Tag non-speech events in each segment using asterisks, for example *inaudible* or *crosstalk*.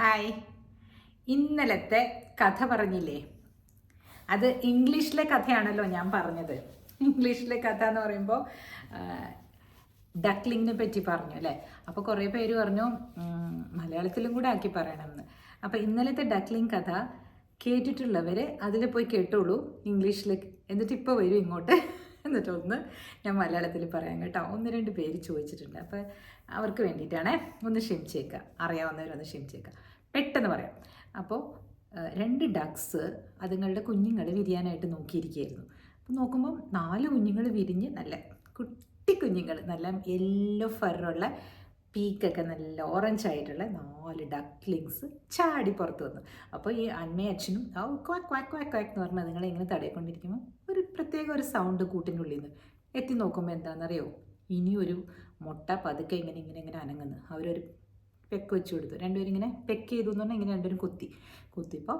Hi. ഇന്നലത്തെ കഥ പറഞ്ഞില്ലേ? അത് ഇംഗ്ലീഷിലെ കഥയാണല്ലോ ഞാൻ പറഞ്ഞത്. ഇംഗ്ലീഷിലെ കഥ എന്ന് പറയുമ്പോൾ ഡക്ലിങ്ങിനെ പറ്റി പറഞ്ഞു അല്ലേ? അപ്പോൾ കുറേ പേര് പറഞ്ഞു മലയാളത്തിലും കൂടെ ആക്കി പറയണമെന്ന്. അപ്പോൾ ഇന്നലത്തെ ഡക്ലിംഗ് കഥ കേട്ടിട്ടുള്ളവർ അതിൽ പോയി കേട്ടോളൂ ഇംഗ്ലീഷിൽ എന്നിട്ട് ഇപ്പോൾ വരും ഇങ്ങോട്ട്. എന്നിട്ട് ഒന്ന് ഞാൻ മലയാളത്തിൽ പറയാം കേട്ടോ. ഒന്ന് രണ്ട് പേര് ചോദിച്ചിട്ടുണ്ട്. അപ്പോൾ അവർക്ക് വേണ്ടിയിട്ടാണേ. ഒന്ന് ക്ഷമിച്ചേക്കുക അറിയാവുന്നവരൊന്ന് ക്ഷമിച്ചേക്കുക പെട്ടെന്ന് പറയാം. അപ്പോൾ രണ്ട് ഡക്സ് അതുങ്ങളുടെ കുഞ്ഞുങ്ങൾ വിരിയാനായിട്ട് നോക്കിയിരിക്കുകയായിരുന്നു. അപ്പോൾ നോക്കുമ്പോൾ നാല് കുഞ്ഞുങ്ങൾ വിരിഞ്ഞ് നല്ല കുട്ടി കുഞ്ഞുങ്ങൾ നല്ല യെല്ലോ ഫറുള്ള പീക്കൊക്കെ നല്ല ഓറഞ്ച് ആയിട്ടുള്ള നാല് ഡക്ലിങ്സ് ചാടി പുറത്ത് വന്നു. അപ്പോൾ ഈ അമ്മയും അച്ഛനും ആ ക്വാക്ക് ക്വാക്ക് ക്വാക്ക് ക്വാക്ക് എന്ന് പറഞ്ഞാൽ അതുങ്ങളെ ഇങ്ങനെ തടയിക്കൊണ്ടിരിക്കുമ്പോൾ ഒരു പ്രത്യേക ഒരു സൗണ്ട് കൂട്ടിന്റെ ഉള്ളിൽ നിന്ന് എത്തി നോക്കുമ്പോൾ എന്താണെന്നറിയോ? ഇനിയൊരു മുട്ട പതുക്കെ ഇങ്ങനെ ഇങ്ങനെ ഇങ്ങനെ അനങ്ങുന്നു. അവരൊരു പെക്ക് വെച്ച് കൊടുത്തു. രണ്ടുപേരും ഇങ്ങനെ പെക്ക് ചെയ്തു എന്ന് പറഞ്ഞാൽ ഇങ്ങനെ രണ്ടുപേരും കുത്തി. കുത്തിയപ്പോൾ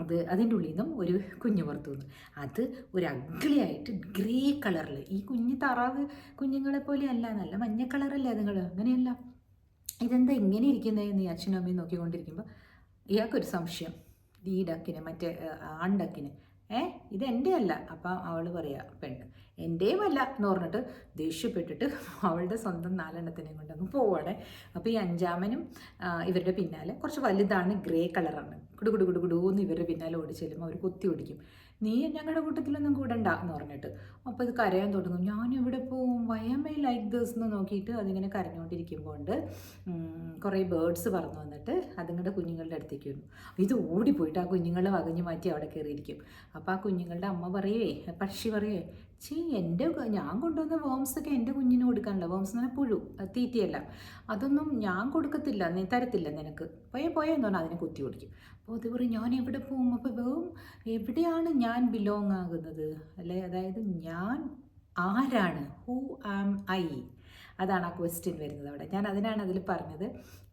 അത് അതിന്റെ ഉള്ളിൽ നിന്നും ഒരു കുഞ്ഞ് പുറത്തു വന്നു. അത് ഒരു അഗ്ലിയായിട്ട് ഗ്രേ കളറിൽ ഈ കുഞ്ഞ് താറാവ് കുഞ്ഞുങ്ങളെ പോലെ അല്ല നല്ല മഞ്ഞ കളറല്ലേ അതുങ്ങൾ അങ്ങനെയല്ല. ഇതെന്താ ഇങ്ങനെ ഇരിക്കുന്നതെന്ന് ഈ അച്ഛനും അമ്മയും നോക്കിക്കൊണ്ടിരിക്കുമ്പോൾ ഇയാൾക്കൊരു സംശയം. ഈ ഡക്കിന് മറ്റേ ആൺ ഡക്കിന് ഏ ഇത് എന്റെ അല്ല അപ്പം അവൾ പറയാ പെണ്ണ്. എന്റെയും അല്ല എന്ന് പറഞ്ഞിട്ട് ദേഷ്യപ്പെട്ടിട്ട് *laughs* അവളുടെ സ്വന്തം നാലെണ്ണത്തിനെയും കൊണ്ടങ്ങ് പോവാണ്. അപ്പോൾ ഈ അഞ്ചാമനും ഇവരുടെ പിന്നാലെ കുറച്ച് വലുതാണ് ഗ്രേ കളറാണ്. കുടു കുടു കുടു എന്ന് ഇവരുടെ പിന്നാലെ ഓടി അവർ കുത്തി ഓടിക്കും. നീ ഞങ്ങളുടെ കൂട്ടത്തിലൊന്നും കൂടണ്ട എന്ന് പറഞ്ഞിട്ട്. അപ്പോൾ ഇത് കരയാൻ തുടങ്ങും. ഞാൻ ഇവിടെ പോവും? വയമേ ലൈക്ക് ദിവസം എന്ന് നോക്കിയിട്ട് അതിങ്ങനെ കരഞ്ഞുകൊണ്ടിരിക്കുമ്പോൾ കുറേ ബേർഡ്സ് പറന്നു വന്നിട്ട് അതുങ്ങളുടെ കുഞ്ഞുങ്ങളുടെ അടുത്തേക്ക് വന്നു. ഇത് ഓടിപ്പോയിട്ട് ആ കുഞ്ഞുങ്ങളെ വകഞ്ഞു മാറ്റി അവിടെ കയറിയിരിക്കും അപ്പോൾ ആ കുഞ്ഞുങ്ങളുടെ അമ്മ പറയേ പക്ഷി പറയുവേ ചീ എന്റെ ഞാൻ കൊണ്ടുവന്ന വേംസ് ഒക്കെ എന്റെ കുഞ്ഞിന് കൊടുക്കാനുള്ള. വേംസ് എന്ന് പറഞ്ഞാൽ പുഴു തീറ്റയല്ല. അതൊന്നും ഞാൻ കൊടുക്കത്തില്ല നീ തരത്തില്ല നിനക്ക്. പോയേ പോയേ എന്ന് പറഞ്ഞാൽ അതിനെ കുത്തി ഓടിക്കും അപ്പോൾ അത് പറയും ഞാൻ എവിടെ പോകും അപ്പോൾ വേം എവിടെയാണ് ഞാൻ ബിലോങ് ആകുന്നത്? അല്ലെ? അതായത് ഞാൻ ആരാണ്? ഹൂ ആം ഐ അതാണ് ആ ക്വസ്റ്റ്യൻ വരുന്നത് അവിടെ. ഞാൻ അതിനാണ് അതിൽ പറഞ്ഞത്.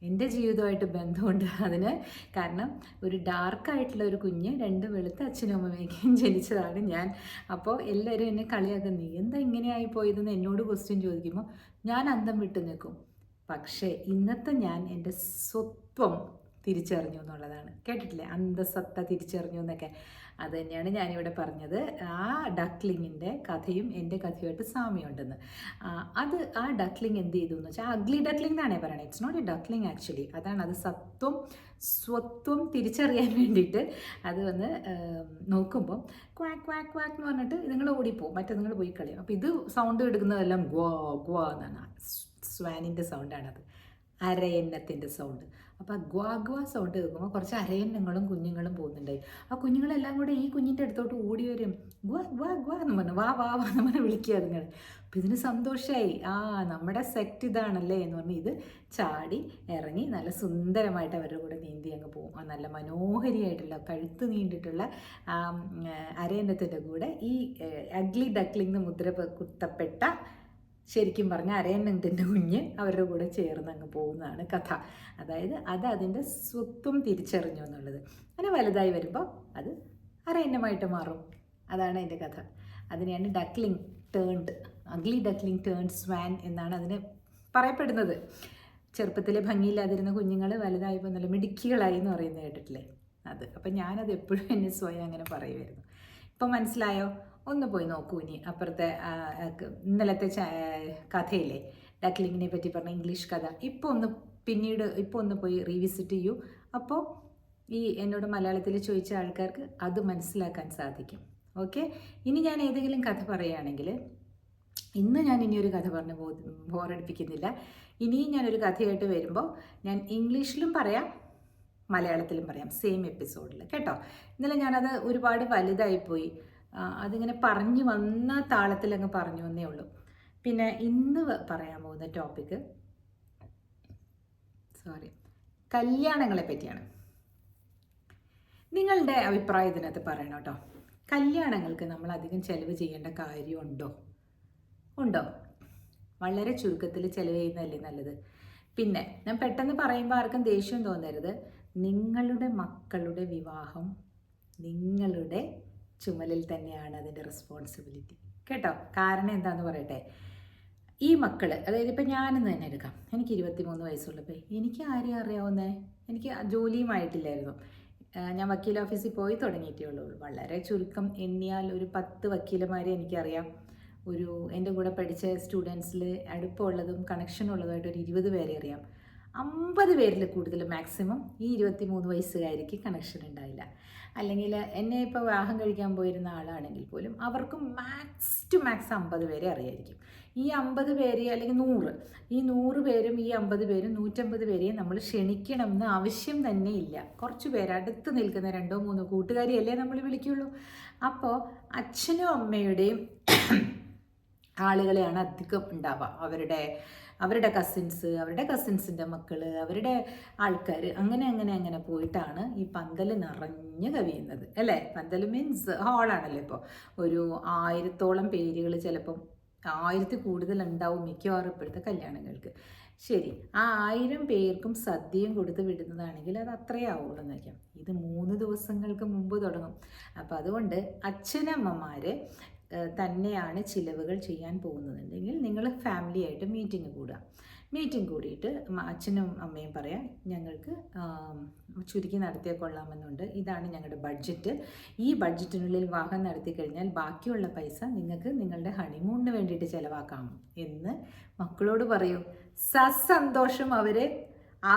എന്റെ ജീവിതമായിട്ട് ബന്ധമുണ്ട് അതിന്. കാരണം ഒരു ഡാർക്കായിട്ടുള്ള ഒരു കുഞ്ഞ് രണ്ട് വെളുത്ത അച്ഛനും അമ്മയ്ക്കും ജനിച്ചതാണ് ഞാൻ. അപ്പോൾ എല്ലാവരും എന്നെ കളിയാക്കും. നീ എന്താ ഇങ്ങനെയായി പോയതെന്ന് എന്നോട് ക്വസ്റ്റ്യൻ ചോദിക്കുമ്പോൾ ഞാൻ അന്തം വിട്ടു നിൽക്കും. പക്ഷേ ഇന്നത്തെ ഞാൻ എന്റെ സ്വത്വം തിരിച്ചറിഞ്ഞു എന്നുള്ളതാണ്. കേട്ടിട്ടില്ലേ? അന്തസത്ത തിരിച്ചറിഞ്ഞു എന്നൊക്കെ. അത് തന്നെയാണ് ഞാനിവിടെ പറഞ്ഞത്. ആ ഡക്ലിങ്ങിന്റെ കഥയും എന്റെ കഥയുമായിട്ട് സാമ്യമുണ്ടെന്ന്. അത് ആ ഡക്ലിങ് എന്ത് ചെയ്തു എന്ന് വെച്ചാൽ അഗ്ലി ഡക്ലിംഗ് എന്നാണ് പറയണത്. It's not a duckling actually അതാണ് അത് സത്വം സ്വത്വം തിരിച്ചറിയാൻ വേണ്ടിയിട്ട് അത് വന്ന് നോക്കുമ്പോൾ ക്വാക്ക് ക്വാക്ക് ക്വാക്ക് എന്ന് പറഞ്ഞിട്ട് നിങ്ങൾ ഓടിപ്പോവും. മറ്റേ നിങ്ങൾ പോയി കളയും. അപ്പോൾ ഇത് സൗണ്ട് എടുക്കുന്നതെല്ലാം ഗ്വാ ഗ്വാ എന്നാണ്. സ്വാനിന്റെ സൗണ്ടാണത് അരയന്നത്തിന്റെ സൗണ്ട് അപ്പോൾ ഗ്വാ ഗ്വാ സൗണ്ട് കേൾക്കുമ്പോൾ കുറച്ച് അരയന്നങ്ങളും കുഞ്ഞുങ്ങളും പോകുന്നുണ്ടായി. ആ കുഞ്ഞുങ്ങളെല്ലാം കൂടെ ഈ കുഞ്ഞിന്റെ അടുത്തോട്ട് ഓടി വരും. ഗ്വാ ഗ്വാ ഗ്വാ എന്ന് പറഞ്ഞു വാ വാ വാ എന്ന് പറഞ്ഞ് വിളിക്കുക അപ്പോൾ ഇതിന് സന്തോഷമായി ആ നമ്മുടെ സെറ്റ് ഇതാണല്ലേ എന്ന് പറഞ്ഞ് ഇത് ചാടി ഇറങ്ങി നല്ല സുന്ദരമായിട്ട് അവരുടെ കൂടെ നീന്തി അങ്ങ് പോകും ആ നല്ല മനോഹരിയായിട്ടുള്ള കഴുത്ത് നീണ്ടിട്ടുള്ള ആ അരയന്നത്തിന്റെ കൂടെ ഈ അഗ്ലി ഡക്ലിംഗ് മുദ്ര കുത്തപ്പെട്ട ശരിക്കും പറഞ്ഞാൽ അരയന്നത്തിന്റെ കുഞ്ഞ് അവരുടെ കൂടെ ചേർന്ന് അങ്ങ് പോകുന്നതാണ് കഥ. അതായത് അത് അതിന്റെ സ്വത്വം തിരിച്ചറിഞ്ഞു എന്നുള്ളത്. അങ്ങനെ വലുതായി വരുമ്പോൾ അത് അരയന്നമായിട്ട് മാറും. അതാണ് അതിന്റെ കഥ. അതിനെയാണ് duckling turned ugly duckling turned swan എന്നാണ് അതിന് പറയപ്പെടുന്നത്. ചെറുപ്പത്തിലെ ഭംഗിയില്ലാതിരുന്ന കുഞ്ഞുങ്ങൾ വലുതായപ്പോൾ നല്ല മിടുക്കികളായി എന്ന് പറയുന്നത് കേട്ടിട്ടില്ലേ? അത്. അപ്പം ഞാനത് എപ്പോഴും എന്നെ സ്വയം അങ്ങനെ പറയുമായിരുന്നു. ഇപ്പം മനസ്സിലായോ? ഒന്ന് പോയി നോക്കൂ ഇനി അപ്പുറത്തെ ഇന്നലത്തെ കഥയില്ലേ ഡക്ലിങ്ങിനെ പറ്റി പറഞ്ഞ ഇംഗ്ലീഷ് കഥ. ഇപ്പോൾ ഒന്ന് പിന്നീട് ഇപ്പോൾ ഒന്ന് പോയി റീവിസിറ്റ് ചെയ്യൂ. അപ്പോൾ ഈ എന്നോട് മലയാളത്തിൽ ചോദിച്ച ആൾക്കാർക്ക് അത് മനസ്സിലാക്കാൻ സാധിക്കും. ഓക്കെ? ഇനി ഞാൻ ഏതെങ്കിലും കഥ പറയുകയാണെങ്കിൽ ഇന്ന് ഞാൻ ഇനി ഒരു കഥ പറഞ്ഞ് ബോ ബോറടിപ്പിക്കുന്നില്ല. ഇനിയും ഞാനൊരു കഥയായിട്ട് വരുമ്പോൾ ഞാൻ ഇംഗ്ലീഷിലും പറയാം മലയാളത്തിലും പറയാം സെയിം എപ്പിസോഡിൽ കേട്ടോ? ഇന്നലെ ഞാനത് ഒരുപാട് വലുതായിപ്പോയി. അതിങ്ങനെ പറഞ്ഞു വന്ന താളത്തിൽ അങ്ങ് പറഞ്ഞു വന്നേ ഉള്ളൂ. പിന്നെ ഇന്ന് പറയാൻ പോകുന്ന ടോപ്പിക്ക് സോറി കല്യാണങ്ങളെ പറ്റിയാണ്. നിങ്ങളുടെ അഭിപ്രായം ഇതിനകത്ത് പറയണം കേട്ടോ. കല്യാണങ്ങൾക്ക് നമ്മൾ അധികം ചെലവ് ചെയ്യേണ്ട കാര്യമുണ്ടോ ഉണ്ടോ? വളരെ ചുരുക്കത്തിൽ ചെലവ് ചെയ്യുന്നതല്ലേ നല്ലത്. പിന്നെ ഞാൻ പെട്ടെന്ന് പറയുമ്പോൾ ആർക്കും ദേഷ്യം തോന്നരുത്. നിങ്ങളുടെ മക്കളുടെ വിവാഹം നിങ്ങളുടെ ചുമലിൽ തന്നെയാണ് അതിന്റെ റെസ്പോൺസിബിലിറ്റി കേട്ടോ? കാരണം എന്താന്ന് പറയട്ടെ? ഈ മക്കൾ അതായത് ഇപ്പം ഞാനെന്ന് തന്നെ എടുക്കാം. എനിക്ക് ഇരുപത്തി മൂന്ന് വയസ്സുള്ളപ്പോൾ എനിക്ക് ആരെയും അറിയാവുന്നേ? എനിക്ക് ജോലിയുമായിട്ടില്ലായിരുന്നു. ഞാൻ വക്കീൽ ഓഫീസിൽ പോയി തുടങ്ങിയിട്ടേ ഉള്ളൂ. വളരെ ചുരുക്കം എണ്ണിയാൽ ഒരു പത്ത് വക്കീലമാരെ എനിക്കറിയാം. ഒരു എന്റെ കൂടെ പഠിച്ച സ്റ്റുഡൻസിൽ അടുപ്പമുള്ളതും കണക്ഷൻ ഉള്ളതുമായിട്ട് ഒരു ഇരുപത് പേരെ അറിയാം. അമ്പത് പേരിൽ കൂടുതൽ മാക്സിമം ഈ ഇരുപത്തി മൂന്ന് വയസ്സുകാരിക്ക് കണക്ഷൻ ഉണ്ടായില്ല അല്ലെങ്കിൽ എന്നെ ഇപ്പോൾ വിവാഹം കഴിക്കാൻ പോയിരുന്ന ആളാണെങ്കിൽ പോലും അവർക്ക് മാക്സ് ടു മാക്സ് അമ്പത് പേരെ അറിയായിരിക്കും. ഈ അമ്പത് പേര് അല്ലെങ്കിൽ നൂറ് ഈ നൂറ് പേരും ഈ അമ്പത് പേരും നൂറ്റമ്പത് പേരെയും നമ്മൾ ക്ഷണിക്കണം എന്ന് ആവശ്യം തന്നെ ഇല്ല. കുറച്ച് പേര് അടുത്ത് നിൽക്കുന്ന രണ്ടോ മൂന്നോ കൂട്ടുകാരിയല്ലേ നമ്മൾ വിളിക്കുള്ളൂ. അപ്പോൾ അച്ഛനും അമ്മയുടെയും ആളുകളെയാണ് അധികം ഉണ്ടാവുക. അവരുടെ അവരുടെ കസിൻസ് അവരുടെ കസിൻസിന്റെ മക്കൾ അവരുടെ ആൾക്കാർ അങ്ങനെ അങ്ങനെ അങ്ങനെ പോയിട്ടാണ് ഈ പന്തൽ നിറഞ്ഞു കവിയുന്നത്. അല്ലേ? പന്തൽ മീൻസ് ഹാളാണല്ലോ ഇപ്പോൾ ഒരു ആയിരത്തോളം പേരുകൾ ചിലപ്പം ആയിരത്തി കൂടുതൽ ഉണ്ടാവും മിക്കവാറും ഇപ്പോഴത്തെ കല്യാണങ്ങൾക്ക്. ശരി. ആ ആയിരം പേർക്കും സദ്യയും കൊടുത്ത് വിടുന്നതാണെങ്കിൽ അത് അത്രയേ ആവുള്ളൂ എന്ന് വയ്ക്കാം ഇത് മൂന്ന് ദിവസങ്ങൾക്ക് മുമ്പ് തുടങ്ങും. അപ്പോൾ അതുകൊണ്ട് അച്ഛനമ്മമാർ തന്നെയാണ് ചിലവുകൾ ചെയ്യാൻ പോകുന്നതെങ്കിൽ നിങ്ങൾ ഫാമിലിയായിട്ട് മീറ്റിംഗ് കൂടുക. മീറ്റിംഗ് കൂടിയിട്ട് അച്ഛനും അമ്മയും പറയാം ഞങ്ങൾക്ക് ചുരുക്കി നടത്തിയാൽ കൊള്ളാമെന്നുണ്ട്. ഇതാണ് ഞങ്ങളുടെ ബഡ്ജറ്റ്. ഈ ബഡ്ജറ്റിനുള്ളിൽ വാഹനം നടത്തി കഴിഞ്ഞാൽ ബാക്കിയുള്ള പൈസ നിങ്ങൾക്ക് നിങ്ങളുടെ ഹണിമൂണിന് വേണ്ടിയിട്ട് ചിലവാക്കാം എന്ന് മക്കളോട് പറയൂ. സസന്തോഷം അവരെ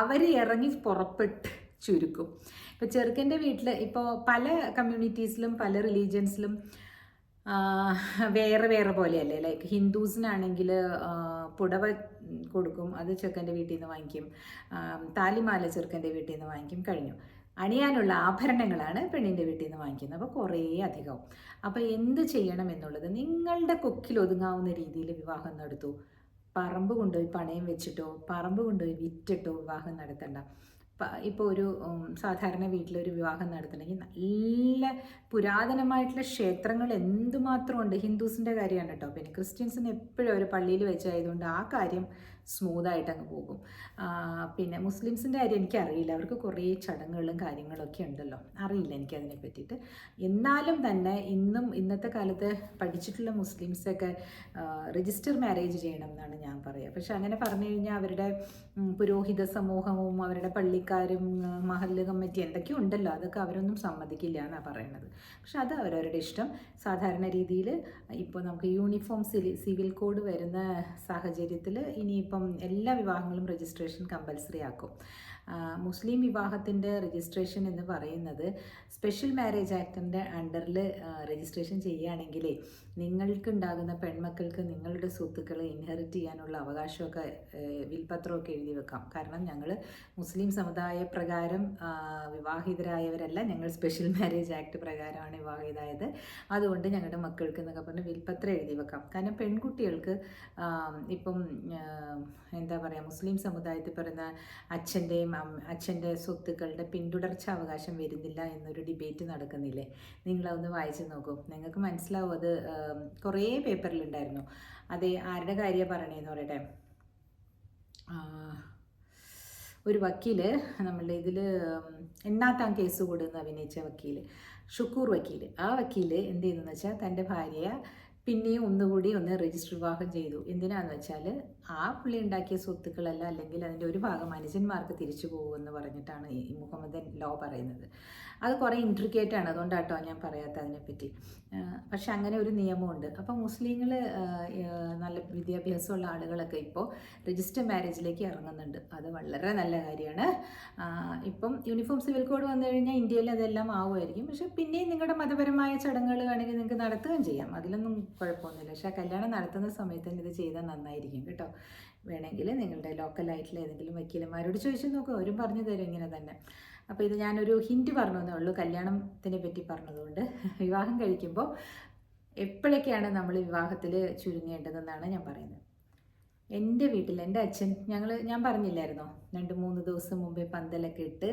അവർ ഇറങ്ങി പുറപ്പെട്ട് ചുരുക്കും. ഇപ്പോൾ ചെറുക്കന്റെ വീട്ടിൽ ഇപ്പോൾ പല കമ്മ്യൂണിറ്റീസിലും പല റിലീജിയൻസിലും വേറെ വേറെ പോലെയല്ലേ? ലൈക്ക് ഹിന്ദൂസിനാണെങ്കിൽ പുടവ കൊടുക്കും അത് ചെറുക്കന്റെ വീട്ടിൽ നിന്ന് വാങ്ങിക്കും താലിമാല ചെറുക്കന്റെ വീട്ടിൽ നിന്ന് വാങ്ങിക്കും കഴിഞ്ഞു. അണിയാനുള്ള ആഭരണങ്ങളാണ് പെണ്ണിന്റെ വീട്ടിൽ നിന്ന് വാങ്ങിക്കുന്നത്. അപ്പോൾ കുറേ അധികവും. അപ്പോൾ എന്ത് ചെയ്യണം എന്നുള്ളത് നിങ്ങളുടെ കൊക്കിൽ ഒതുങ്ങാവുന്ന രീതിയിൽ വിവാഹം നടത്തൂ. പറമ്പ് കൊണ്ടുപോയി പണയം വെച്ചിട്ടോ പറമ്പ് കൊണ്ടുപോയി വിറ്റിട്ടോ വിവാഹം നടത്തണ്ട. ഇപ്പോൾ ഒരു സാധാരണ വീട്ടിലൊരു വിവാഹം നടത്തണമെങ്കിൽ നല്ല പുരാതനമായിട്ടുള്ള ക്ഷേത്രങ്ങൾ എന്തുമാത്രമുണ്ട്? ഹിന്ദുസിന്റെ കാര്യമാണ് കേട്ടോ. പിന്നെ ക്രിസ്ത്യൻസിന് എപ്പോഴും ഒരു പള്ളിയിൽ വെച്ചായതുകൊണ്ട് ആ കാര്യം സ്മൂത്തായിട്ട് അങ്ങ് പോകും പിന്നെ മുസ്ലിംസിന്റെ കാര്യം എനിക്കറിയില്ല. അവർക്ക് കുറേ ചടങ്ങുകളും കാര്യങ്ങളൊക്കെ ഉണ്ടല്ലോ. അറിയില്ല എനിക്കതിനെ പറ്റിയിട്ട്. എന്നാലും തന്നെ ഇന്നും ഇന്നത്തെ കാലത്ത് പഠിച്ചിട്ടുള്ള മുസ്ലിംസൊക്കെ രജിസ്റ്റർ മാരേജ് ചെയ്യണം എന്നാണ് ഞാൻ പറയുക പക്ഷെ അങ്ങനെ പറഞ്ഞു കഴിഞ്ഞാൽ അവരുടെ പുരോഹിത സമൂഹവും അവരുടെ പള്ളിക്കാരും മഹല്ല് കമ്മിറ്റി എന്തൊക്കെയോ ഉണ്ടല്ലോ. അതൊക്കെ അവരൊന്നും സമ്മതിക്കില്ല എന്നാണ് പറയുന്നത് പക്ഷെ അത് അവരവരുടെ ഇഷ്ടം. സാധാരണ രീതിയിൽ ഇപ്പോൾ നമുക്ക് യൂണിഫോം സിവിൽ കോഡ് വരുന്ന സാഹചര്യത്തിൽ ഇനിയിപ്പം എല്ലാ വിവാഹങ്ങളും രജിസ്ട്രേഷൻ കമ്പൽസറി ആക്കും. മുസ്ലിം വിവാഹത്തിന്റെ രജിസ്ട്രേഷൻ എന്ന് പറയുന്നത് സ്പെഷ്യൽ മാരേജ് ആക്ടിന്റെ അണ്ടറിൽ രജിസ്ട്രേഷൻ ചെയ്യുകയാണെങ്കിലേ നിങ്ങൾക്കുണ്ടാകുന്ന പെൺമക്കൾക്ക് നിങ്ങളുടെ സ്വത്തുക്കൾ ഇൻഹെറിറ്റ് ചെയ്യാനുള്ള അവകാശമൊക്കെ വിൽപത്രമൊക്കെ എഴുതി വെക്കാം. കാരണം ഞങ്ങൾ മുസ്ലിം സമുദായ പ്രകാരം വിവാഹിതരായവരല്ല. ഞങ്ങൾ സ്പെഷ്യൽ മാരേജ് ആക്ട് പ്രകാരമാണ് വിവാഹിതരായത്. അതുകൊണ്ട് ഞങ്ങളുടെ മക്കൾക്ക് എന്നൊക്കെ പറഞ്ഞ് വിൽപത്രം എഴുതി വെക്കാം. കാരണം പെൺകുട്ടികൾക്ക് ഇപ്പം എന്താ പറയുക മുസ്ലിം സമുദായത്തിൽ പറയുന്ന അച്ഛന്റെയും അച്ഛന്റെ സ്വത്തുക്കളുടെ പിന്തുടർച്ച അവകാശം വരുന്നില്ല എന്നൊരു ഡിബേറ്റ് നടക്കുന്നില്ലേ? നിങ്ങളതൊന്ന് വായിച്ച് നോക്കൂ. നിങ്ങൾക്ക് മനസ്സിലാവും അത് കുറേ പേപ്പറിലുണ്ടായിരുന്നു അതേ ആരുടെ കാര്യമാണ് പറയണേന്ന് പറയട്ടെ? ഒരു വക്കീൽ നമ്മളുടെ ഇതിൽ എണ്ണാത്താം കേസ് കൊടുന്ന് അഭിനയിച്ച വക്കീൽ ഷുക്കൂർ വക്കീൽ ആ വക്കീൽ എന്ത് ചെയ്തെന്ന് വെച്ചാൽ തന്റെ ഭാര്യയെ പിന്നെയും ഒന്നുകൂടി ഒന്ന് രജിസ്റ്റർ വിവാഹം ചെയ്തു. എന്തിനാന്ന് വെച്ചാൽ ആ പുള്ളി ഉണ്ടാക്കിയ സ്വത്തുക്കളല്ല അല്ലെങ്കിൽ അതിന്റെ ഒരു ഭാഗം അനുജന്മാർക്ക് തിരിച്ചു പോകുമെന്ന് പറഞ്ഞിട്ടാണ് ഈ മുഹമ്മദൻ ലോ പറയുന്നത്. അത് കുറേ ഇൻട്രിക്കേറ്റ് ആണ്. അതുകൊണ്ടാട്ടോ ഞാൻ പറയാത്ത അതിനെപ്പറ്റി. പക്ഷെ അങ്ങനെ ഒരു നിയമമുണ്ട്. അപ്പോൾ മുസ്ലിങ്ങൾ നല്ല വിദ്യാഭ്യാസമുള്ള ആളുകളൊക്കെ ഇപ്പോൾ രജിസ്റ്റർ മാരേജിലേക്ക് ഇറങ്ങുന്നുണ്ട്. അത് വളരെ നല്ല കാര്യമാണ്. ഇപ്പം യൂണിഫോം സിവിൽ കോഡ് വന്നു കഴിഞ്ഞാൽ ഇന്ത്യയിൽ അതെല്ലാം ആവുമായിരിക്കും. പക്ഷെ പിന്നെയും നിങ്ങളുടെ മതപരമായ ചടങ്ങുകൾ വേണമെങ്കിൽ നിങ്ങൾക്ക് നടത്തുകയും ചെയ്യാം. അതിലൊന്നും കുഴപ്പമൊന്നുമില്ല. പക്ഷേ ആ കല്യാണം നടത്തുന്ന സമയത്ത് തന്നെ ഇത് ചെയ്താൽ നന്നായിരിക്കും. കേട്ടോ? വേണമെങ്കിൽ നിങ്ങളുടെ ലോക്കലായിട്ടുള്ള ഏതെങ്കിലും വക്കീലന്മാരോട് ചോദിച്ചു നോക്കുക അവരും പറഞ്ഞു തരും ഇങ്ങനെ തന്നെ. അപ്പോൾ ഇത് ഞാനൊരു ഹിന്റ് പറഞ്ഞു എന്നേ ഉള്ളൂ. കല്യാണത്തിനെ പറ്റി പറഞ്ഞതുകൊണ്ട് വിവാഹം കഴിക്കുമ്പോൾ എപ്പോഴൊക്കെയാണ് നമ്മൾ വിവാഹത്തിൽ ചുരുങ്ങേണ്ടതെന്നാണ് ഞാൻ പറയുന്നത്. എന്റെ വീട്ടിൽ എന്റെ അച്ഛൻ ഞങ്ങൾ ഞാൻ പറഞ്ഞില്ലായിരുന്നോ? രണ്ട് മൂന്ന് ദിവസം മുമ്പേ പന്തലൊക്കെ ഇട്ട്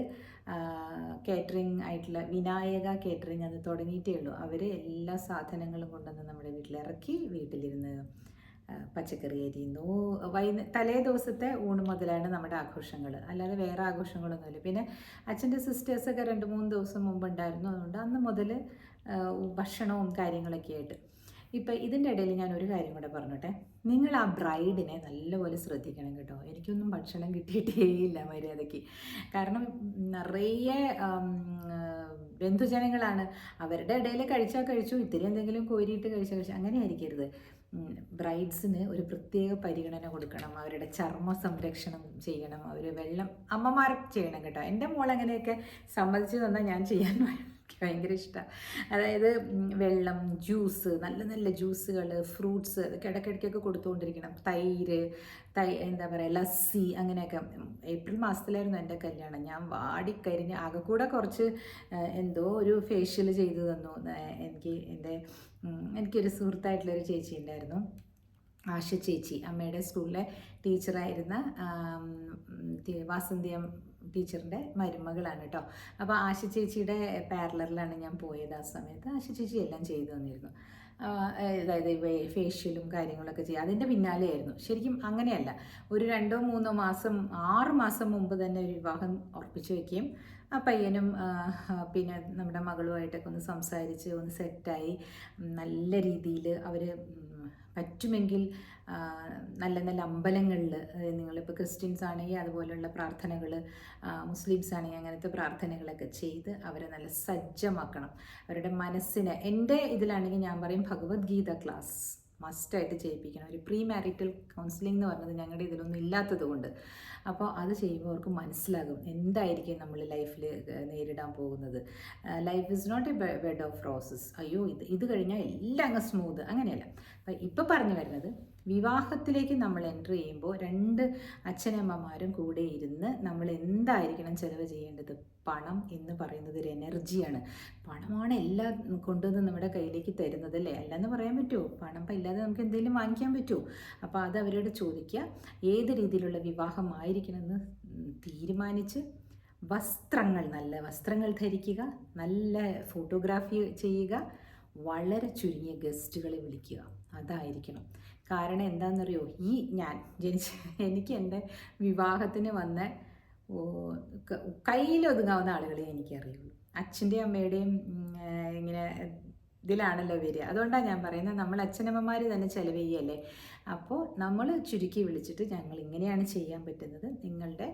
കേറ്ററിംഗ് ആയിട്ടുള്ള വിനായക കേറ്ററിംഗ് അത് തുടങ്ങിയിട്ടേ ഉള്ളൂ. അവർ എല്ലാ സാധനങ്ങളും കൊണ്ടുവന്ന് നമ്മുടെ വീട്ടിൽ ഇറക്കി പച്ചക്കറി അരിയുന്നു വൈകുന്ന തലേ ദിവസത്തെ ഊണ് മുതലാണ് നമ്മുടെ ആഘോഷങ്ങൾ അല്ലാതെ വേറെ ആഘോഷങ്ങളൊന്നുമില്ല. പിന്നെ അച്ഛന്റെ സിസ്റ്റേഴ്സൊക്കെ രണ്ട് മൂന്ന് ദിവസം മുമ്പ് ഉണ്ടായിരുന്നു. അതുകൊണ്ട് അന്ന് മുതൽ ഭക്ഷണവും കാര്യങ്ങളൊക്കെ ആയിട്ട് ഇപ്പം ഇതിന്റെ ഇടയിൽ ഞാൻ ഒരു കാര്യം കൂടെ പറഞ്ഞോട്ടെ. നിങ്ങൾ ആ ബ്രൈഡിനെ നല്ലപോലെ ശ്രദ്ധിക്കണം കേട്ടോ. എനിക്കൊന്നും ഭക്ഷണം കിട്ടിയിട്ടേയില്ല മര്യാദയ്ക്ക്. കാരണം നിറയെ ബന്ധുജനങ്ങളാണ് അവരുടെ ഇടയിൽ കഴിച്ചാൽ കഴിച്ചു ഇത്തിരി എന്തെങ്കിലും കോരിയിട്ട് കഴിച്ചാൽ കഴിച്ചു. അങ്ങനെ ആയിരിക്കരുത്. ബ്രൈഡ്സിന് ഒരു പ്രത്യേക പരിഗണന കൊടുക്കണം. അവരുടെ ചർമ്മ സംരക്ഷണം ചെയ്യണം. അവർ വെള്ളം അമ്മമാർ ചെയ്യണം കേട്ടോ. എന്റെ മോൾ അങ്ങനെയൊക്കെ സമ്മതിച്ചു തന്നാൽ ഞാൻ ചെയ്യാൻ എനിക്ക് ഭയങ്കര ഇഷ്ടമാണ് അതായത് വെള്ളം ജ്യൂസ് നല്ല നല്ല ജ്യൂസുകൾ ഫ്രൂട്ട്സ് അതൊക്കെ ഇടയ്ക്കിടയ്ക്കൊക്കെ കൊടുത്തുകൊണ്ടിരിക്കണം തൈര് തൈ എന്താ പറയുക ലസ്സി അങ്ങനെയൊക്കെ. ഏപ്രിൽ മാസത്തിലായിരുന്നു എന്റെ കല്യാണം. ഞാൻ വാടിക്കരിഞ്ഞ് ആകെ കൂടെ കുറച്ച് എന്തോ ഒരു ഫേഷ്യൽ ചെയ്തു തന്നു. എനിക്ക് എന്റെ എനിക്കൊരു സുഹൃത്തായിട്ടുള്ളൊരു ചേച്ചി ഉണ്ടായിരുന്നു. ആശ ചേച്ചി അമ്മയുടെ സ്കൂളിലെ ടീച്ചറായിരുന്ന വാസന്തിയം ടീച്ചറിന്റെ മരുമകളാണ് കേട്ടോ. അപ്പോൾ ആശ ചേച്ചിയുടെ പാർലറിലാണ് ഞാൻ പോയത് ആ സമയത്ത്. ആശ ചേച്ചി എല്ലാം ചെയ്തു തന്നിരുന്നു. അതായത് ഫേഷ്യലും കാര്യങ്ങളൊക്കെ ചെയ്യുക അതിന്റെ പിന്നാലെയായിരുന്നു. ശരിക്കും അങ്ങനെയല്ല. ഒരു രണ്ടോ മൂന്നോ മാസം ആറ് മാസം മുമ്പ് തന്നെ ഒരു വിവാഹം ഉറപ്പിച്ചു വയ്ക്കുകയും ആ പയ്യനും പിന്നെ നമ്മുടെ മകളുമായിട്ടൊക്കെ ഒന്ന് സംസാരിച്ച് ഒന്ന് സെറ്റായി നല്ല രീതിയിൽ അവർ പറ്റുമെങ്കിൽ നല്ല നല്ല അമ്പലങ്ങളിൽ നിങ്ങളിപ്പോൾ ക്രിസ്ത്യൻസ് ആണെങ്കിൽ അതുപോലെയുള്ള പ്രാർത്ഥനകൾ മുസ്ലിംസ് ആണെങ്കിൽ അങ്ങനത്തെ പ്രാർത്ഥനകളൊക്കെ ചെയ്ത് അവരെ നല്ല സജ്ജമാക്കണം. അവരുടെ മനസ്സിനെ എന്റെ ഇതിലാണെങ്കിൽ ഞാൻ പറയും ഭഗവത്ഗീത ക്ലാസ്. മസ്റ്റായിട്ട് ചെയ്യിപ്പിക്കണം. ഒരു പ്രീ മാരിറ്റൽ കൗൺസിലിംഗ് എന്ന് പറഞ്ഞത് ഞങ്ങളുടെ ഇതിലൊന്നും ഇല്ലാത്തത് കൊണ്ട്. അപ്പോൾ അത് ചെയ്യുമ്പോൾ അവർക്ക് മനസ്സിലാകും എന്തായിരിക്കും നമ്മൾ ലൈഫിൽ നേരിടാൻ പോകുന്നത്. Life is not a bed of roses അയ്യോ ഇത് ഇത് കഴിഞ്ഞാൽ എല്ലാം അങ്ങ് സ്മൂത്ത്. അങ്ങനെയല്ല. അപ്പം ഇപ്പം പറഞ്ഞു വരുന്നത് വിവാഹത്തിലേക്ക് നമ്മൾ എന്റർ ചെയ്യുമ്പോൾ രണ്ട് അച്ഛനമ്മമാരും കൂടെ ഇരുന്ന് നമ്മൾ എന്തായിരിക്കണം ചിലവ് ചെയ്യേണ്ടത്? പണം എന്ന് പറയുന്നത് ഒരു എനർജിയാണ് പണമാണ് എല്ലാം കൊണ്ടുവന്ന് നമ്മുടെ കയ്യിലേക്ക് തരുന്നത് അല്ലേ? അല്ലെന്ന് പറയാൻ പറ്റുമോ പണം ഇപ്പം ഇല്ലാതെ നമുക്ക് എന്തെങ്കിലും വാങ്ങിക്കാൻ പറ്റുമോ അപ്പോൾ അത് അവരോട് ചോദിക്കുക. ഏത് രീതിയിലുള്ള വിവാഹമായിരിക്കണമെന്ന് തീരുമാനിച്ച് വസ്ത്രങ്ങൾ നല്ല വസ്ത്രങ്ങൾ ധരിക്കുക നല്ല ഫോട്ടോഗ്രാഫി ചെയ്യുക വളരെ ചുരുങ്ങിയ ഗസ്റ്റുകളെ വിളിക്കുക. അതായിരിക്കണം. കാരണം എന്താണെന്നറിയോ ഈ ഞാൻ ജനിച്ച *laughs* എനിക്ക് എന്റെ വിവാഹത്തിന് വന്ന കയ്യിലൊതുങ്ങാവുന്ന ആളുകളെ എനിക്കറിയുള്ളൂ. അച്ഛന്റെയും അമ്മയുടെയും ഇങ്ങനെ ഇതിലാണല്ലോ വരിക. അതുകൊണ്ടാണ് ഞാൻ പറയുന്നത് നമ്മൾ അച്ഛനമ്മമാർ തന്നെ ചിലവ് ചെയ്യല്ലേ അപ്പോൾ നമ്മൾ ചുരുക്കി വിളിച്ചിട്ട് ഞങ്ങൾ ഇങ്ങനെയാണ് ചെയ്യാൻ പറ്റുന്നത്. നിങ്ങളുടെ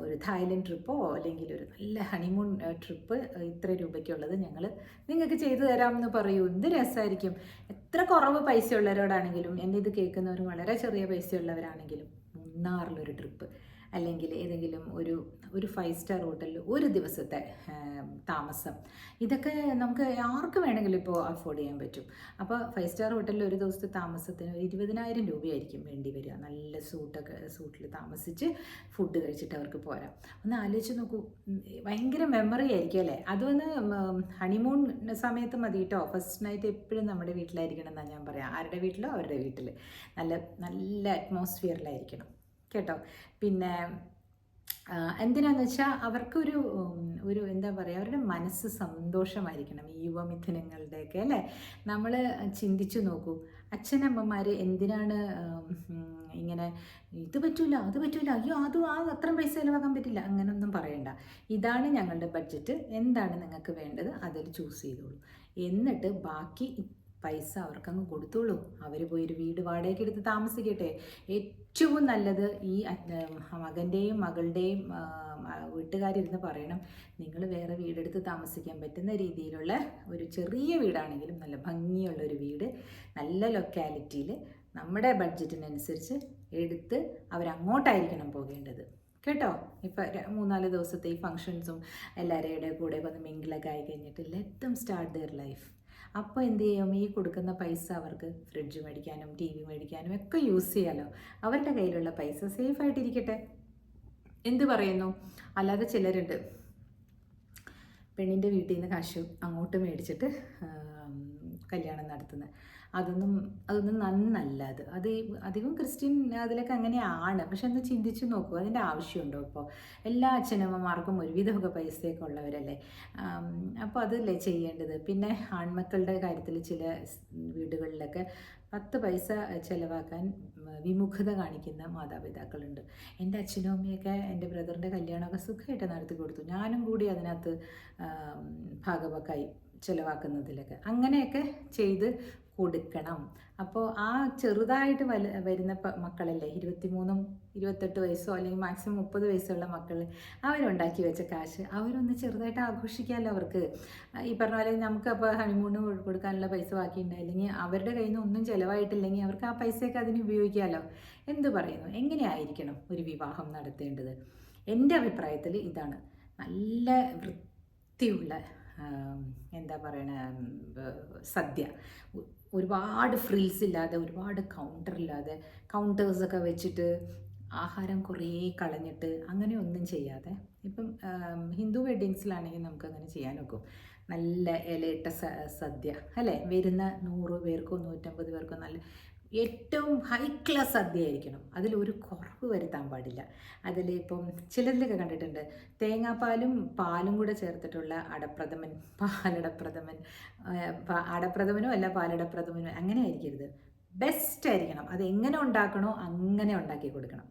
ഒരു തായ്ലൻഡ് ട്രിപ്പോ അല്ലെങ്കിൽ ഒരു നല്ല ഹണിമൂൺ ട്രിപ്പ് ഇത്ര രൂപയ്ക്കുള്ളത് ഞങ്ങൾ നിങ്ങൾക്ക് ചെയ്തു തരാമെന്ന് പറയൂ. എന്ത് രസമായിരിക്കും? എത്ര കുറവ് പൈസ ഉള്ളവരോടാണെങ്കിലും എന്റെ ഇത് കേൾക്കുന്നവർ വളരെ ചെറിയ പൈസ ഉള്ളവരാണെങ്കിലും മൂന്നാറിലൊരു ട്രിപ്പ് അല്ലെങ്കിൽ ഏതെങ്കിലും ഒരു ഒരു ഫൈവ് സ്റ്റാർ ഹോട്ടലിൽ ഒരു ദിവസത്തെ താമസം. ഇതൊക്കെ നമുക്ക് ആർക്ക് വേണമെങ്കിലും ഇപ്പോൾ അഫോർഡ് ചെയ്യാൻ പറ്റും. അപ്പോൾ ഫൈവ് സ്റ്റാർ ഹോട്ടലിൽ ഒരു ദിവസത്തെ താമസത്തിന് ഒരു ഇരുപതിനായിരം രൂപയായിരിക്കും വേണ്ടി വരിക. നല്ല സൂട്ടൊക്കെ സൂട്ടിൽ താമസിച്ച് ഫുഡ് കഴിച്ചിട്ട് അവർക്ക് പോരാം. ഒന്ന് ആലോചിച്ച് നോക്കൂ. ഭയങ്കര മെമ്മറി ആയിരിക്കും അല്ലേ? അതൊന്ന് ഹണിമൂൺ സമയത്ത് മതി കേട്ടോ ഫസ്റ്റ് നൈറ്റ് എപ്പോഴും നമ്മുടെ വീട്ടിലായിരിക്കണം എന്നാണ് ഞാൻ പറയാം. ആരുടെ വീട്ടിലോ അവരുടെ വീട്ടിൽ നല്ല നല്ല അറ്റ്മോസ്ഫിയറിലായിരിക്കണം കേട്ടോ? പിന്നെ എന്തിനാന്ന് വെച്ചാൽ അവർക്കൊരു ഒരു എന്താ പറയുക അവരുടെ മനസ്സ് സന്തോഷമായിരിക്കണം. ഈ യുവമിഥുനങ്ങളുടെയൊക്കെ അല്ലേ? നമ്മൾ ചിന്തിച്ചു നോക്കൂ. അച്ഛനമ്മമാർ എന്തിനാണ് ഇങ്ങനെ ഇത് പറ്റൂല അത് പറ്റൂല അയ്യോ അത് ആ അത്രയും പൈസ ചിലവാക്കാൻ പറ്റില്ല. അങ്ങനൊന്നും പറയണ്ട. ഇതാണ് ഞങ്ങളുടെ ബഡ്ജറ്റ്. എന്താണ് നിങ്ങൾക്ക് വേണ്ടത്? അതിൽ ചൂസ് ചെയ്തോളൂ. എന്നിട്ട് ബാക്കി പൈസ അവർക്കങ്ങ് കൊടുത്തോളൂ. അവർ പോയി ഒരു വീട് വാടകയ്ക്ക് എടുത്ത് താമസിക്കട്ടെ. ഏറ്റവും നല്ലത് ഈ മകന്റെയും മകളുടെയും വീട്ടുകാരിരുന്ന് പറയണം. നിങ്ങൾ വേറെ വീടെടുത്ത് താമസിക്കാൻ പറ്റുന്ന രീതിയിലുള്ള ഒരു ചെറിയ വീടാണെങ്കിലും നല്ല ഭംഗിയുള്ള ഒരു വീട് നല്ല ലൊക്കാലിറ്റിയിൽ നമ്മുടെ ബഡ്ജറ്റിനനുസരിച്ച് എടുത്ത് അവരങ്ങോട്ടായിരിക്കണം പോകേണ്ടത്. കേട്ടോ? ഇപ്പം മൂന്നാൽ ദിവസത്തെ ഈ ഫങ്ഷൻസും എല്ലാവരുടെ കൂടെ ഒന്ന് മിങ്കിളൊക്കെ ആയി കഴിഞ്ഞിട്ട് let them start their life അപ്പോൾ എന്ത് ചെയ്യും? ഈ കൊടുക്കുന്ന പൈസ അവർക്ക് ഫ്രിഡ്ജ് മേടിക്കാനും ടി വി മേടിക്കാനും ഒക്കെ യൂസ് ചെയ്യാമല്ലോ അവരുടെ കയ്യിലുള്ള പൈസ സേഫ് ആയിട്ടിരിക്കട്ടെ. എന്ത് പറയുന്നു? അല്ലാതെ ചിലരുണ്ട്. പെണ്ണിന്റെ വീട്ടിൽ നിന്ന് കാശ് അങ്ങോട്ട് മേടിച്ചിട്ട് കല്യാണം നടത്തുന്നത് അതൊന്നും അതൊന്നും നന്നല്ല അത്. അത് അധികം ക്രിസ്ത്യൻ അതിലൊക്കെ അങ്ങനെയാണ്. പക്ഷെ ഒന്ന് ചിന്തിച്ച് നോക്കൂ അതിന്റെ ആവശ്യമുണ്ടോ ഇപ്പോൾ എല്ലാ അച്ഛനമ്മമാർക്കും ഒരുവിധമൊക്കെ പൈസയൊക്കെ ഉള്ളവരല്ലേ? അപ്പോൾ അതല്ലേ ചെയ്യേണ്ടത്? പിന്നെ ആൺമക്കളുടെ കാര്യത്തിൽ ചില വീടുകളിലൊക്കെ പത്ത് പൈസ ചിലവാക്കാൻ വിമുഖത കാണിക്കുന്ന മാതാപിതാക്കളുണ്ട്. എന്റെ അച്ഛനും അമ്മയൊക്കെ എന്റെ ബ്രദറിന്റെ കല്യാണമൊക്കെ സുഖമായിട്ട് നടത്തി കൊടുത്തു. ഞാനും കൂടി അതിനകത്ത് ഭാഗമൊക്കെ ചിലവാക്കുന്നതിലൊക്കെ. അങ്ങനെയൊക്കെ ചെയ്ത് കൊടുക്കണം. അപ്പോൾ ആ ചെറുതായിട്ട് വല വരുന്ന മക്കളല്ലേ? ഇരുപത്തിമൂന്നും ഇരുപത്തെട്ട് വയസ്സോ അല്ലെങ്കിൽ മാക്സിമം മുപ്പത് വയസ്സുള്ള മക്കൾ അവരുണ്ടാക്കി വെച്ച കാശ് അവരൊന്ന് ചെറുതായിട്ട് ആഘോഷിക്കാമല്ലോ അവർക്ക്. ഈ പറഞ്ഞ പോലെ നമുക്ക് അപ്പോൾ ഹണിമൂണ് കൊടുക്കാനുള്ള പൈസ ബാക്കിയുണ്ടായില്ലെങ്കിൽ അവരുടെ കയ്യിൽ നിന്ന് ഒന്നും ചിലവായിട്ടില്ലെങ്കിൽ അവർക്ക് ആ പൈസയൊക്കെ അതിന് ഉപയോഗിക്കാമല്ലോ എന്ത് പറയുന്നു? എങ്ങനെയായിരിക്കണം ഒരു വിവാഹം നടത്തേണ്ടത്? എന്റെ അഭിപ്രായത്തിൽ ഇതാണ്. നല്ല വൃത്തിയുള്ള എന്താ പറയണ സദ്യ. ഒരുപാട് ഫ്രിൽസ് ഇല്ലാതെ ഒരുപാട് കൗണ്ടർ ഇല്ലാതെ കൗണ്ടേഴ്സൊക്കെ വെച്ചിട്ട് ആഹാരം കുറേ കളഞ്ഞിട്ട് അങ്ങനെ ഒന്നും ചെയ്യാതെ. ഇപ്പം ഹിന്ദു വെഡ്ഡിങ്സിലാണെങ്കിൽ നമുക്ക് അങ്ങനെ ചെയ്യാൻ നോക്കും. നല്ല ഇലയിട്ട സദ്യ അല്ലേ? വരുന്ന നൂറ് പേർക്കോ നൂറ്റമ്പത് പേർക്കോ നല്ല ഏറ്റവും ഹൈ ക്ലാസ് സദ്യ ആയിരിക്കണം അതിൽ ഒരു കുറവ് വരുത്താൻ പാടില്ല. അതിൽ ഇപ്പം ചിലതിലൊക്കെ കണ്ടിട്ടുണ്ട്. തേങ്ങാപ്പാലും പാലും കൂടെ ചേർത്തിട്ടുള്ള അടപ്രഥമൻ പാലടപ്രഥമൻ അടപ്രഥമനോ അല്ല പാലടപ്രഥമനോ അങ്ങനെ ആയിരിക്കരുത്. ബെസ്റ്റ് ആയിരിക്കണം. അത് എങ്ങനെ ഉണ്ടാക്കണോ അങ്ങനെ ഉണ്ടാക്കി കൊടുക്കണം.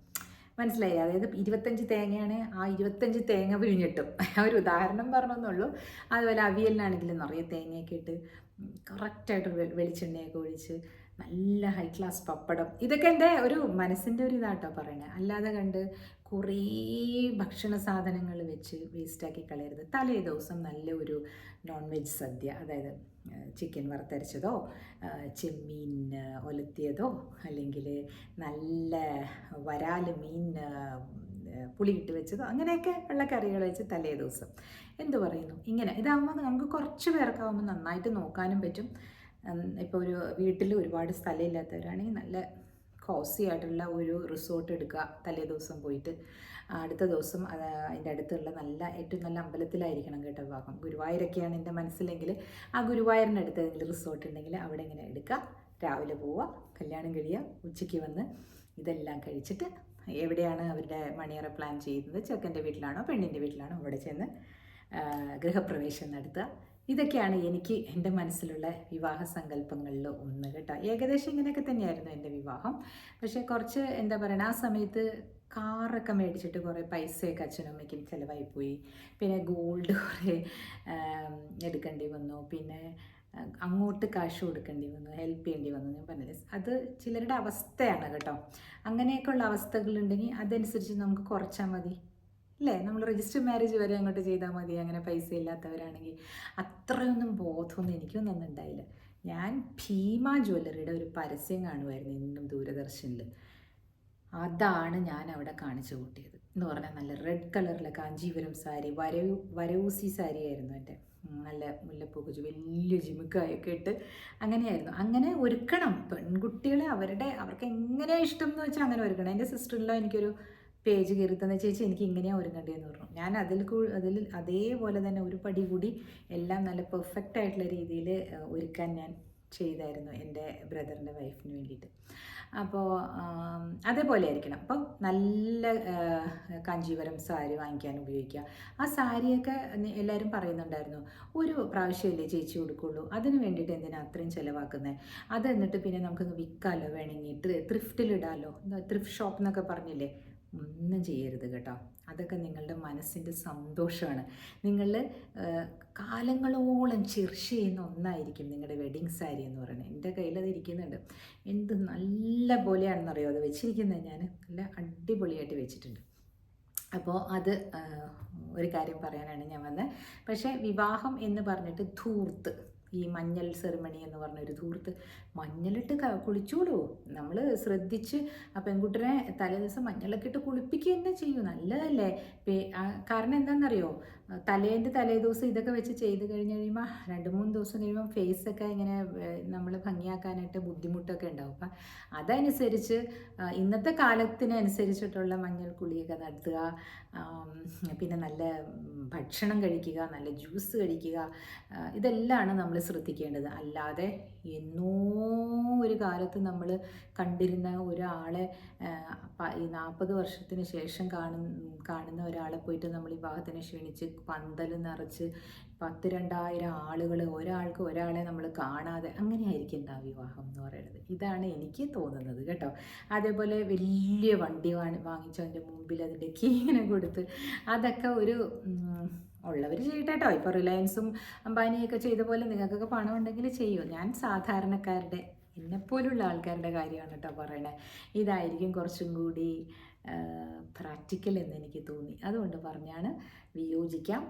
മനസ്സിലായി? അതായത് ഇരുപത്തഞ്ച് തേങ്ങയാണ് ആ ഇരുപത്തഞ്ച് തേങ്ങ പിഴിഞ്ഞിട്ടും ഒരു ഉദാഹരണം പറഞ്ഞെന്നുള്ളൂ. അതുപോലെ അവിയലിനാണെങ്കിലും നിറയെ തേങ്ങയൊക്കെ ഇട്ട് കറക്റ്റായിട്ട് വെളിച്ചെണ്ണയൊക്കെ ഒഴിച്ച് നല്ല ഹൈ ക്ലാസ് പപ്പടം. ഇതൊക്കെ എന്റെ ഒരു മനസ്സിന്റെ ഒരു ഇതാട്ടോ പറയണേ. അല്ലാതെ കണ്ട് കുറേ ഭക്ഷണ സാധനങ്ങൾ വെച്ച് വേസ്റ്റാക്കി കളയരുത്. തലേ ദിവസം നല്ല ഒരു നോൺ വെജ് സദ്യ അതായത് ചിക്കൻ വറുത്തരച്ചതോ ചെമ്മീൻ ഒലത്തിയതോ അല്ലെങ്കിൽ നല്ല വരാൽ മീൻ പുളിയിട്ട് വെച്ചതോ അങ്ങനെയൊക്കെ ഉള്ള കറികൾ വെച്ച് തലേ ദിവസം. എന്തു പറയുന്നു? ഇങ്ങനെ. ഇതാകുമ്പോൾ നമുക്ക് കുറച്ച് പേർക്കാവുമ്പോൾ നന്നായിട്ട് നോക്കാനും പറ്റും. ഇപ്പോൾ ഒരു വീട്ടിൽ ഒരുപാട് സ്ഥലമില്ലാത്തവരാണെങ്കിൽ നല്ല കോസി ആയിട്ടുള്ള ഒരു റിസോർട്ട് എടുക്കുക തലേ ദിവസം പോയിട്ട്. അടുത്ത ദിവസം അത് അതിന്റെ അടുത്തുള്ള നല്ല ഏറ്റവും നല്ല അമ്പലത്തിലായിരിക്കണം കേട്ടോ വിവാഹം. ഗുരുവായൂരൊക്കെയാണ് എന്റെ മനസ്സിലെങ്കിൽ ആ ഗുരുവായൂരിനടുത്ത് ഏതെങ്കിലും റിസോർട്ട് ഉണ്ടെങ്കിൽ അവിടെ ഇങ്ങനെ എടുക്കുക. രാവിലെ പോവുക കല്യാണം കഴിയുക ഉച്ചയ്ക്ക് വന്ന് ഇതെല്ലാം കഴിച്ചിട്ട് എവിടെയാണ് അവരുടെ മണിയറ പ്ലാൻ ചെയ്യുന്നത്? ചെക്കന്റെ വീട്ടിലാണോ പെണ്ണിന്റെ വീട്ടിലാണോ? അവിടെ ചെന്ന് ഗൃഹപ്രവേശം നടത്തുക. ഇതൊക്കെയാണ് എനിക്ക് എന്റെ മനസ്സിലുള്ള വിവാഹ സങ്കല്പങ്ങളിൽ ഒന്ന് കേട്ടോ. ഏകദേശം ഇങ്ങനെയൊക്കെ തന്നെയായിരുന്നു എന്റെ വിവാഹം. പക്ഷേ കുറച്ച് എന്താ പറയുക ആ സമയത്ത് കാറൊക്കെ മേടിച്ചിട്ട് കുറേ പൈസയൊക്കെ അച്ഛനും അമ്മയ്ക്കും ചിലവായി പോയി. പിന്നെ ഗോൾഡ് കുറേ എടുക്കേണ്ടി വന്നു. പിന്നെ അങ്ങോട്ട് കാശ് കൊടുക്കേണ്ടി വന്നു ഹെൽപ്പ് ചെയ്യേണ്ടി വന്നു ഞാൻ പറഞ്ഞത് അത് ചിലരുടെ അവസ്ഥയാണ് കേട്ടോ. അങ്ങനെയൊക്കെയുള്ള അവസ്ഥകളുണ്ടെങ്കിൽ അതനുസരിച്ച് നമുക്ക് കുറച്ചാൽ മതി. അല്ലേ നമ്മൾ രജിസ്റ്റർ മാരേജ് വരെ അങ്ങോട്ട് ചെയ്താൽ മതി. അങ്ങനെ പൈസ ഇല്ലാത്തവരാണെങ്കിൽ അത്രയൊന്നും ബോധമൊന്നും ഒന്നും ഉണ്ടായില്ല. ഞാൻ ഭീമ ജ്വല്ലറിയുടെ ഒരു പരസ്യം കാണുമായിരുന്നു ഇന്നും ദൂരദർശനിൽ അതാണ് ഞാൻ അവിടെ കാണിച്ചു കൂട്ടിയത്. എന്ന് പറഞ്ഞാൽ നല്ല റെഡ് കളറിലെ കാഞ്ചീപുരം സാരി വരവു വരവൂസി സാരി ആയിരുന്നു എന്റെ. നല്ല മുല്ലപ്പൂ കുജു വലിയ ജിമുക്കായൊക്കെ ഇട്ട് അങ്ങനെയായിരുന്നു. അങ്ങനെ ഒരുക്കണം. പെൺകുട്ടികളെ അവരുടെ അവർക്ക് എങ്ങനെയാണ് ഇഷ്ടം എന്ന് വെച്ചാൽ അങ്ങനെ ഒരുക്കണം. എന്റെ സിസ്റ്ററിലോ എനിക്കൊരു പേജ് കയറി തന്ന ചേച്ചി എനിക്ക് ഇങ്ങനെയാണ് ഒരുങ്ങേണ്ടതെന്ന് പറഞ്ഞു. ഞാൻ അതിൽ അതിൽ അതേപോലെ തന്നെ ഒരു പടി കൂടി എല്ലാം നല്ല പെർഫെക്റ്റ് ആയിട്ടുള്ള രീതിയിൽ ഒരുക്കാൻ ഞാൻ ചെയ്തായിരുന്നു എന്റെ ബ്രദറിന്റെ വൈഫിന് വേണ്ടിയിട്ട്. അപ്പോൾ അതേപോലെ ആയിരിക്കണം. അപ്പം നല്ല കാഞ്ചീപുരം സാരി വാങ്ങിക്കാൻ ഉപയോഗിക്കുക. ആ സാരിയൊക്കെ എല്ലാവരും പറയുന്നുണ്ടായിരുന്നു ഒരു പ്രാവശ്യമല്ലേ ചേച്ചി കൊടുക്കുള്ളൂ. അതിന് വേണ്ടിയിട്ട് എന്തിനാണ് അത്രയും ചിലവാക്കുന്നത് അത് എന്നിട്ട് പിന്നെ നമുക്കൊന്ന് വിൽക്കാമല്ലോ വേണമെങ്കിൽ ത്രിഫ്റ്റിലിടാമല്ലോ ത്രിഫ്റ്റ് ഷോപ്പ് എന്നൊക്കെ പറഞ്ഞില്ലേ? ഒന്നും ചെയ്യരുത് കേട്ടോ. അതൊക്കെ നിങ്ങളുടെ മനസ്സിന്റെ സന്തോഷമാണ്. നിങ്ങൾ കാലങ്ങളോളം ചെറിഷ് ചെയ്യുന്ന ഒന്നായിരിക്കും നിങ്ങളുടെ വെഡിങ് സാരി എന്ന് പറയുന്നത്. എന്റെ കയ്യിൽ അത് ഇരിക്കുന്നുണ്ട്. എന്ത് നല്ല പോലെയാണെന്നറിയോ? അത് വെച്ചിരിക്കുന്നത് ഞാൻ നല്ല അടിപൊളിയായിട്ട് വെച്ചിട്ടുണ്ട്. അപ്പോൾ അത് ഒരു കാര്യം പറയാനാണ് ഞാൻ വന്നത്. പക്ഷേ വിവാഹം എന്ന് പറഞ്ഞിട്ട് ധൂർത്ത്. ഈ മഞ്ഞൾ സെറിമണി എന്ന് പറഞ്ഞ ഒരു ധൂർത്ത് മഞ്ഞളിട്ട് കുളിച്ചോളൂ നമ്മൾ ശ്രദ്ധിച്ച് ആ പെൺകുട്ടിനെ തലേ ദിവസം മഞ്ഞളൊക്കെ ഇട്ട് കുളിപ്പിക്കുക തന്നെ ചെയ്യൂ. നല്ലതല്ലേ. കാരണം എന്താണെന്നറിയോ തലേന്റെ തലേ ദിവസം ഇതൊക്കെ വെച്ച് ചെയ്ത് കഴിഞ്ഞ് കഴിയുമ്പോൾ രണ്ട് മൂന്ന് ദിവസം കഴിയുമ്പോൾ ഫേസൊക്കെ ഇങ്ങനെ നമ്മൾ ഭംഗിയാക്കാനായിട്ട് ബുദ്ധിമുട്ടൊക്കെ ഉണ്ടാവും. അപ്പം അതനുസരിച്ച് ഇന്നത്തെ കാലത്തിനനുസരിച്ചിട്ടുള്ള മഞ്ഞൾ കുളിയൊക്കെ നടത്തുക പിന്നെ നല്ല ഭക്ഷണം കഴിക്കുക നല്ല ജ്യൂസ് കഴിക്കുക ഇതെല്ലാമാണ് നമ്മൾ ശ്രദ്ധിക്കേണ്ടത്. അല്ലാതെ എന്നോ ഒരു കാലത്ത് നമ്മൾ കണ്ടിരുന്ന ഒരാളെ ഈ നാൽപ്പത് വർഷത്തിന് ശേഷം കാണുന്ന കാണുന്ന ഒരാളെ പോയിട്ട് നമ്മൾ വിവാഹത്തിന് ക്ഷണിച്ച് പന്തൽ നിറച്ച് പത്ത് രണ്ടായിരം ആളുകൾ ഒരാൾക്ക് ഒരാളെ നമ്മൾ കാണാതെ അങ്ങനെയായിരിക്കും എന്താ വിവാഹം എന്ന് പറയുന്നത് ഇതാണ് എനിക്ക് തോന്നുന്നത് കേട്ടോ. അതേപോലെ വലിയ വണ്ടി വാങ്ങി വാങ്ങിച്ച് മുമ്പിൽ അതിന്റെ കീങ്ങനെ കൊടുത്ത് അതൊക്കെ ഒരു ഉള്ളവർ ചെയ്യട്ടെ കേട്ടോ ഇപ്പോൾ റിലയൻസും അംബാനിയൊക്കെ ചെയ്ത പോലെ നിങ്ങൾക്കൊക്കെ പണം ഉണ്ടെങ്കിൽ ചെയ്യൂ. ഞാൻ സാധാരണക്കാരുടെ എന്നെപ്പോലുള്ള ആൾക്കാരുടെ കാര്യമാണ് കേട്ടോ പറയണേ. ഇതായിരിക്കും കുറച്ചും കൂടി പ്രാക്ടിക്കൽ എന്ന് എനിക്ക് തോന്നി. അതുകൊണ്ട് പറഞ്ഞാണ് വിയോജിക്കാം.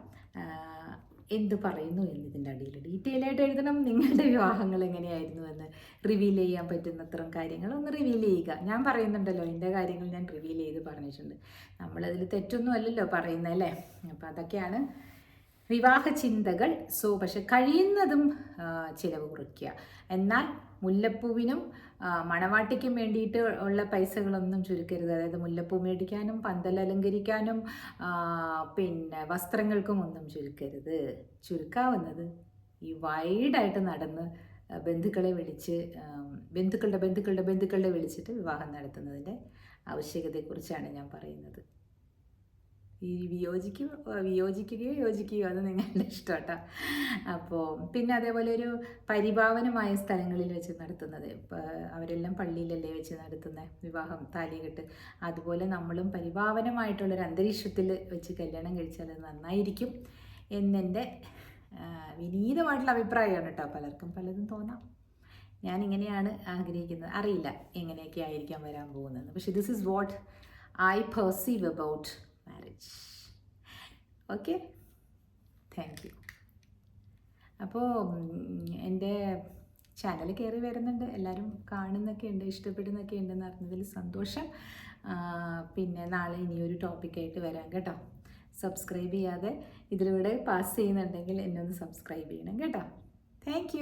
എന്ത് പറയുന്നു എന്നതിന്റെ അടിയിൽ ഡീറ്റെയിൽ ആയിട്ട് എഴുതണം. നിങ്ങളുടെ വിവാഹങ്ങൾ എങ്ങനെയായിരുന്നു എന്ന് റിവീൽ ചെയ്യാൻ പറ്റുന്നത്രയും കാര്യങ്ങൾ ഒന്ന് റിവീൽ ചെയ്യുക. ഞാൻ പറയുന്നുണ്ടല്ലോ എന്റെ കാര്യങ്ങൾ ഞാൻ റിവീൽ ചെയ്ത് പറഞ്ഞിട്ടുണ്ട്. നമ്മളതിൽ തെറ്റൊന്നും അല്ലല്ലോ പറയുന്നത് അല്ലേ? അപ്പോൾ അതൊക്കെയാണ് വിവാഹ ചിന്തകൾ സോ പക്ഷെ കഴിയുന്നതും ചിലവ് കുറയ്ക്കുക. എന്നാൽ മുല്ലപ്പൂവിനും മണവാട്ടിക്കും വേണ്ടിയിട്ട് ഉള്ള പൈസകളൊന്നും ചുരുക്കരുത്. അതായത് മുല്ലപ്പൂ മേടിക്കാനും പന്തൽ അലങ്കരിക്കാനും പിന്നെ വസ്ത്രങ്ങൾക്കും ഒന്നും ചുരുക്കരുത്. ചുരുക്കാവുന്നത് ഈ വൈഡായിട്ട് നടന്ന് ബന്ധുക്കളെ വിളിച്ച് ബന്ധുക്കളുടെ ബന്ധുക്കളുടെ ബന്ധുക്കളുടെ വിളിച്ചിട്ട് വിവാഹം നടത്തുന്നതിന്റെ ആവശ്യകതയെക്കുറിച്ചാണ് ഞാൻ പറയുന്നത്. വിയോജിക്കും വിയോജിക്കുകയോ യോജിക്കുകയോ അത് നിങ്ങളുടെ ഇഷ്ടം കേട്ടോ അപ്പോൾ പിന്നെ അതേപോലെ ഒരു പരിഭാവനമായ സ്ഥലങ്ങളിൽ വെച്ച് നടത്തുന്നത്. അവരെല്ലാം പള്ളിയിലല്ലേ വെച്ച് നടത്തുന്ന വിവാഹം താലി കെട്ട്. അതുപോലെ നമ്മളും പരിഭാവനമായിട്ടുള്ളൊരു അന്തരീക്ഷത്തിൽ വെച്ച് കല്യാണം കഴിച്ചാൽ അത് നന്നായിരിക്കും എന്നെന്റെ വിനീതമായിട്ടുള്ള അഭിപ്രായമാണ് കേട്ടോ. പലർക്കും പലതും തോന്നാം. ഞാൻ ഇങ്ങനെയാണ് ആഗ്രഹിക്കുന്നത്. അറിയില്ല എങ്ങനെയൊക്കെ ആയിരിക്കാം വരാൻ പോകുന്നത്. പക്ഷെ this is what I perceive about marriage okay thank you അപ്പോൾ എന്റെ ചാനൽ കയറി വരുന്നുണ്ട്. എല്ലാവരും കാണുന്നൊക്കെ ഉണ്ട് ഇഷ്ടപ്പെടുന്നൊക്കെ ഉണ്ടെന്ന് അറിഞ്ഞതിൽ സന്തോഷം. പിന്നെ നാളെ ഇനിയൊരു ടോപ്പിക്കായിട്ട് വരാം കേട്ടോ. സബ്സ്ക്രൈബ് ചെയ്യാതെ ഇതിലൂടെ പാസ് ചെയ്യുന്നുണ്ടെങ്കിൽ എന്നെ ഒന്ന് സബ്സ്ക്രൈബ് ചെയ്യണം കേട്ടോ. താങ്ക്